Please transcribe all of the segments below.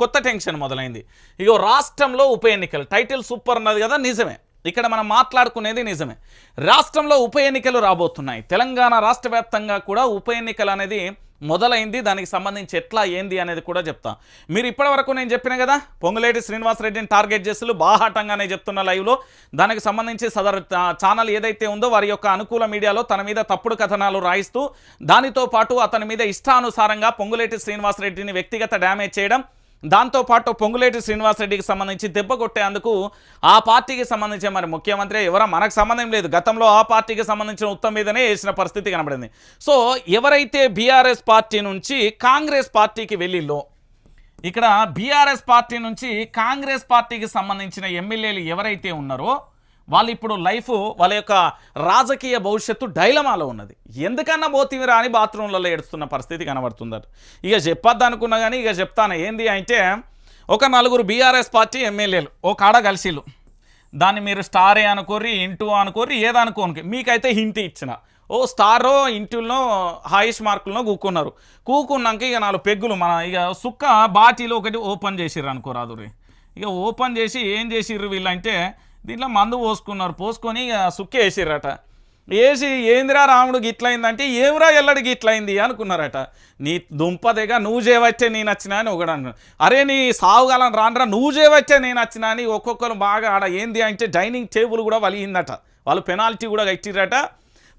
కొత్త టెన్షన్ మొదలైంది. ఇగో రాష్ట్రంలో ఉప ఎన్నికలు. టైటిల్ సూపర్ ఉన్నది కదా నిజమే. ఇక్కడ మనం మాట్లాడుకునేది నిజమే. రాష్ట్రంలో ఉప ఎన్నికలు రాబోతున్నాయి. తెలంగాణ రాష్ట్ర వ్యాప్తంగా కూడా ఉప ఎన్నికలు అనేది మొదలైంది. దానికి సంబంధించి ఎట్లా ఏంది అనేది కూడా చెప్తా. మీరు ఇప్పటివరకు నేను చెప్పిన కదా పొంగులేటి శ్రీనివాసరెడ్డిని టార్గెట్ చేస్తూ బాహాటంగానే చెప్తున్న లైవ్లో దానికి సంబంధించి సదరు ఛానల్ ఏదైతే ఉందో వారి యొక్క అనుకూల మీడియాలో తన మీద తప్పుడు కథనాలు రాయిస్తూ దానితో పాటు అతని మీద ఇష్టానుసారంగా పొంగులేటి శ్రీనివాసరెడ్డిని వ్యక్తిగత డ్యామేజ్ చేయడం దాంతోపాటు పొంగులేటి శ్రీనివాసరెడ్డికి సంబంధించి దెబ్బ కొట్టేందుకు ఆ పార్టీకి సంబంధించి మరి ముఖ్యమంత్రి ఎవరో మనకు సంబంధం లేదు. గతంలో ఆ పార్టీకి సంబంధించిన ఉత్తమ్ మీదనే వేసిన పరిస్థితి కనబడింది. సో ఎవరైతే బీఆర్ఎస్ పార్టీ నుంచి కాంగ్రెస్ పార్టీకి వెళ్ళిల్లో ఇక్కడ బీఆర్ఎస్ పార్టీ నుంచి కాంగ్రెస్ పార్టీకి సంబంధించిన ఎమ్మెల్యేలు ఎవరైతే ఉన్నారో వాళ్ళు ఇప్పుడు లైఫ్ వాళ్ళ యొక్క రాజకీయ భవిష్యత్తు డైలమాలో ఉన్నది. ఎందుకన్నా పోతీవిరా అని బాత్రూంలలో ఏడుస్తున్న పరిస్థితి కనబడుతుందట. ఇక చెప్పొద్దు అనుకున్నా కానీ ఇక చెప్తాను. ఏంది అంటే ఒక నలుగురు బీఆర్ఎస్ పార్టీ ఎమ్మెల్యేలు ఓ కాడ కలిసిలు దాన్ని మీరు స్టారే అనుకోర్రి ఇంటూ అనుకోర్రి ఏదనుకోనికి మీకైతే హింట్ ఇచ్చిన. ఓ స్టారో ఇంటిలో హాయిష్ మార్కుల్లో కూకున్నారు. కూకున్నాక ఇక నాలుగు పెగ్గులు మన ఇక సుక్క బాటిలో ఒకటి ఓపెన్ చేసిర్రు అనుకోరాదు ఇక ఓపెన్ చేసి ఏం చేసిర్రు వీళ్ళంటే దీంట్లో మందు పోసుకున్నారు. పోసుకొని ఇక సుక్క వేసిర్రట. వేసి ఏందిరా రాముడు గిట్లయిందంటే ఏమిరా ఎల్లడి గిట్లయింది? అనుకున్నారట. నీ దుంపదేగా నువ్వు చేయవచ్చే నేను వచ్చినా అని ఒకడు అన్నాడు. అరే నీ సావుగాలం రానరా నువ్వు చేయవచ్చే నేను వచ్చినా అని ఒక్కొక్కరు బాగా ఆడ ఏంది అంటే డైనింగ్ టేబుల్ కూడా వలిగిందట. వాళ్ళు పెనాల్టీ కూడా కట్టిరట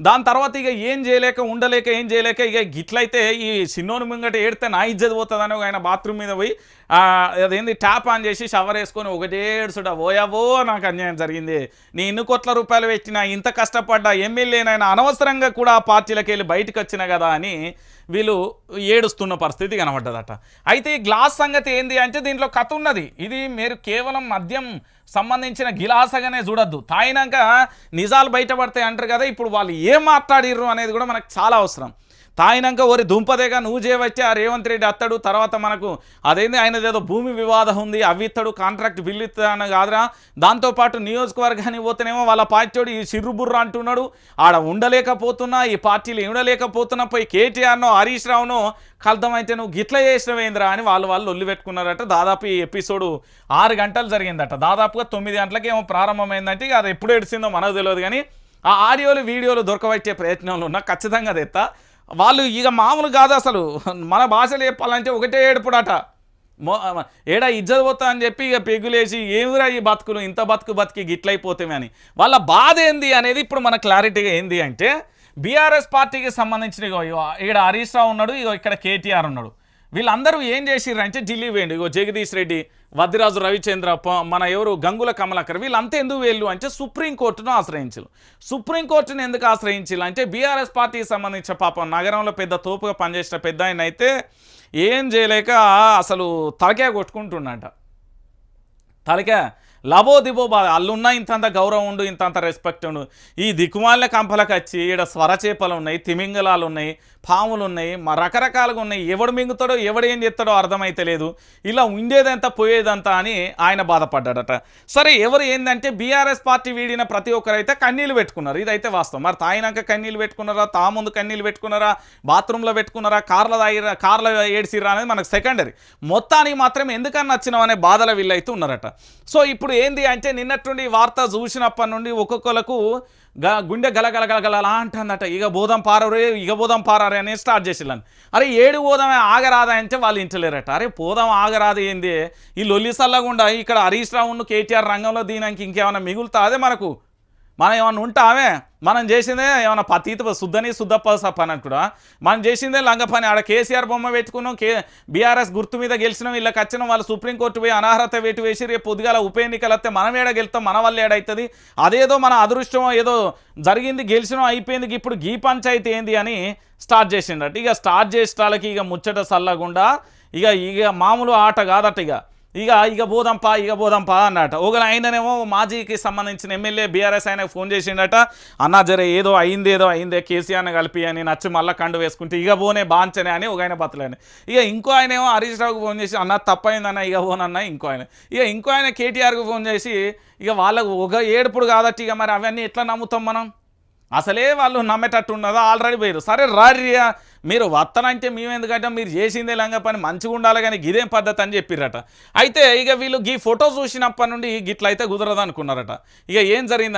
దాని తర్వాత ఇక ఏం చేయలేక ఉండలేక ఏం చేయలేక ఇక గిట్లయితే ఈ చిన్నోని ముంగట ఏడితే నా ఇజ్జత్ పోతుందని ఆయన బాత్రూమ్ మీద పోయి అదేంది ట్యాప్ ఆన్ చేసి షవర్ వేసుకొని ఒకటే ఓయావో నాకు అన్యాయం జరిగింది. నీ ఇన్ని కోట్ల రూపాయలు పెట్టినా ఇంత కష్టపడ్డా ఎమ్మెల్యేనైనా అనవసరంగా కూడా ఆ పార్టీలకు వెళ్ళి బయటకు వచ్చిన కదా అని వీళ్ళు ఏడుస్తున్న పరిస్థితి కనబడ్డదట. అయితే ఈ గ్లాస్ సంగతి ఏంది అంటే దీంట్లో కథ ఉన్నది. ఇది మీరు కేవలం మద్యం సంబంధించిన గిలాసగానే చూడొద్దు. తాగినాక నిజాలు బయటపడతాయి అంటారు కదా ఇప్పుడు వాళ్ళు ఏం మాట్లాడిర్రు అనేది కూడా మనకు చాలా అవసరం. తాగినాక ఓరి దుంపదేగా నువ్వు చేయవచ్చే ఆ రేవంత్ రెడ్డి అత్తడు. తర్వాత మనకు అదేంది ఆయనది ఏదో భూమి వివాదం ఉంది అవి ఇత్తడు కాంట్రాక్ట్ బిల్లు ఇస్తాను కాదురా. దాంతోపాటు నియోజకవర్గానికి పోతేనేమో వాళ్ళ పార్టీడు ఈ సిర్రుబుర్ర అంటున్నాడు. ఆడ ఉండలేకపోతున్నా ఈ పార్టీలు ఉండలేకపోతున్నా పోయి కేటీఆర్నో హరీష్ రావునో కలతమైతే నువ్వు గిట్ల చేసినవేంద్రా అని వాళ్ళు వాళ్ళు ఒల్లి పెట్టుకున్నారట. దాదాపు ఈ ఎపిసోడ్ ఆరు గంటలు జరిగిందట. దాదాపుగా తొమ్మిది గంటలకి ఏమో ప్రారంభమైందంటే అది ఎప్పుడు ఎడిసిందో మనకు తెలియదు కానీ ఆ ఆడియోలు వీడియోలు దొరకవచ్చే ప్రయత్నంలో ఉన్నా ఖచ్చితంగా తెత్తా. వాళ్ళు ఇక మామూలు కాదు అసలు. మన భాషలు చెప్పాలంటే ఒకటే ఏడుపుడట. మో ఏడా ఇజ్జత్ పోతా అని చెప్పి ఇక పెగులేసి ఏమిరా ఈ బతుకులు? ఇంత బతుకు బతికి గిట్లయిపోతామే అని. వాళ్ళ బాధ ఏంది అనేది ఇప్పుడు మన క్లారిటీగా ఏంది అంటే బీఆర్ఎస్ పార్టీకి సంబంధించిన ఇగో ఇక్కడ హరీష్ రావు ఉన్నాడు ఇగో ఇక్కడ కేటీఆర్ ఉన్నాడు. వీళ్ళందరూ ఏం చేసిర్రు అంటే ఢిల్లీ వేయండి ఇగో జగదీష్ రెడ్డి వద్దిరాజు రవిచంద్ర మన ఎవరు? గంగుల కమలాకర్. వీళ్ళంతా ఎందుకు వెళ్ళు అంటే సుప్రీంకోర్టును ఆశ్రయించారు సుప్రీంకోర్టును ఎందుకు ఆశ్రయించారు అంటే బీఆర్ఎస్ పార్టీకి సంబంధించిన పాపం. నగరంలో పెద్ద తోపుగా పనిచేసిన పెద్ద ఆయన అయితే ఏం చేయలేక అసలు తలకే కొట్టుకుంటున్నట తలకే లబో దిబో బా అల్లున్నా ఇంతంత గౌరవం ఉండు ఇంతంత రెస్పెక్ట్ ఉండు. ఈ దిక్కుమాలిన కంపలకు వచ్చి ఈడ స్వరచేపలు ఉన్నాయి తిమింగలాలు ఉన్నాయి పాములు ఉన్నాయి మా రకరకాలుగా ఉన్నాయి. ఎవడు మింగుతాడో ఎవడు ఏం చేస్తాడో అర్థమైతే లేదు. ఇలా ఉండేదంతా పోయేదంతా అని ఆయన బాధపడ్డాడట. సరే ఎవరు ఏంటంటే బీఆర్ఎస్ పార్టీ వీడిన ప్రతి ఒక్కరైతే కన్నీళ్ళు పెట్టుకున్నారు. ఇదైతే వాస్తవం. మరి తాగినాక కన్నీళ్ళు పెట్టుకున్నారా? తా ముందు కన్నీళ్ళు పెట్టుకున్నారా? బాత్రూంలో పెట్టుకున్నారా? కార్ల తాగిరా కార్ల ఏడ్చిరా అనేది మనకు సెకండరీ మొత్తానికి మాత్రం ఎందుకన్నా నచ్చినావు అనే బాధల వీళ్ళైతే ఉన్నారట. సో ఇప్పుడు ఏంది అంటే నిన్నటి నుండి వార్త చూసినప్పటి నుండి ఒక్కొక్కలకు గ గుండె గలగల అంటుందట. ఇక బోధం పారరే ఇక బోధం పారరే అని స్టార్ట్ చేసిళ్ళను అరే ఏడు బోధమే ఆగరాదా అంటే వాళ్ళు ఇంటలేరట. అరే పోదాం ఆగరాదు ఏంది? ఈ లొల్లిసల్లగుండా ఇక్కడ హరీష్ రావును కేటీఆర్ రంగంలో దీనికి ఇంకేమైనా మిగులుతా? అదే మనకు. మనం ఏమన్నా ఉంటామే? మనం చేసిందే ఏమన్నా పతీత శుద్ధని శుద్ధప్ప పని కూడా మనం చేసిందే లంగ పని. ఆడ కేసీఆర్ బొమ్మ పెట్టుకున్నాం కే బీఆర్ఎస్ గుర్తు మీద గెలిచినాం వీళ్ళకి వచ్చినాం వాళ్ళు సుప్రీంకోర్టు పోయి అనర్హత వేటు వేసి రేపు పొద్దుగాల ఉప ఎన్నికలు వస్తే మనం ఏడ గెలుస్తాం మన వల్ల ఏడవుతుంది అదేదో మన అదృష్టం ఏదో జరిగింది గెలిచినాం అయిపోయింది ఇప్పుడు గీ పంచాయతీ ఏంది అని స్టార్ట్ చేసిండట. ఇక స్టార్ట్ చేసే వాళ్ళకి ఇక ముచ్చట సల్లగుండా ఇక ఇక మామూలు ఆట కాదట ఇక. ఇక ఇక పోదాంపా ఇక పోదాంపా అన్నట ఒకరు ఆయననేమో మాజీకి సంబంధించిన ఎమ్మెల్యే బీఆర్ఎస్ ఆయనకు ఫోన్ చేసిండట. అన్నా జరే ఏదో అయింది ఏదో అయిందే కేసీఆర్ని కలిపి అని నచ్చి మళ్ళీ కండు వేసుకుంటే ఇక పోనే బాంచనే అని ఒక ఆయన బతలేని ఇక ఇంకో ఆయన ఏమో హరీష్ రావుకు ఫోన్ చేసి అన్న తప్పైందన్న ఇక పోనన్న ఇంకో ఆయన. ఇక ఇంకో ఆయన కేటీఆర్కు ఫోన్ చేసి ఇక వాళ్ళకు ఒక ఏడుపుడు కాదట్టి ఇక మరి అవన్నీ ఎట్లా నమ్ముతాం మనం? అసలే వాళ్ళు నమ్మేటట్టు ఉన్నదో ఆల్రెడీ పోయారు సరే రార్యా మీరు వత్తనంటే మేము ఎందుకంటే మీరు చేసిందే లంగా పని మంచిగా ఉండాలి కానీ ఇదేం పద్ధతి అని చెప్పిర్రట. అయితే ఇక వీళ్ళు ఈ ఫోటో చూసినప్పటి నుండి గిట్లయితే కుదరదు అనుకున్నారట ఇక ఏం జరిగింది?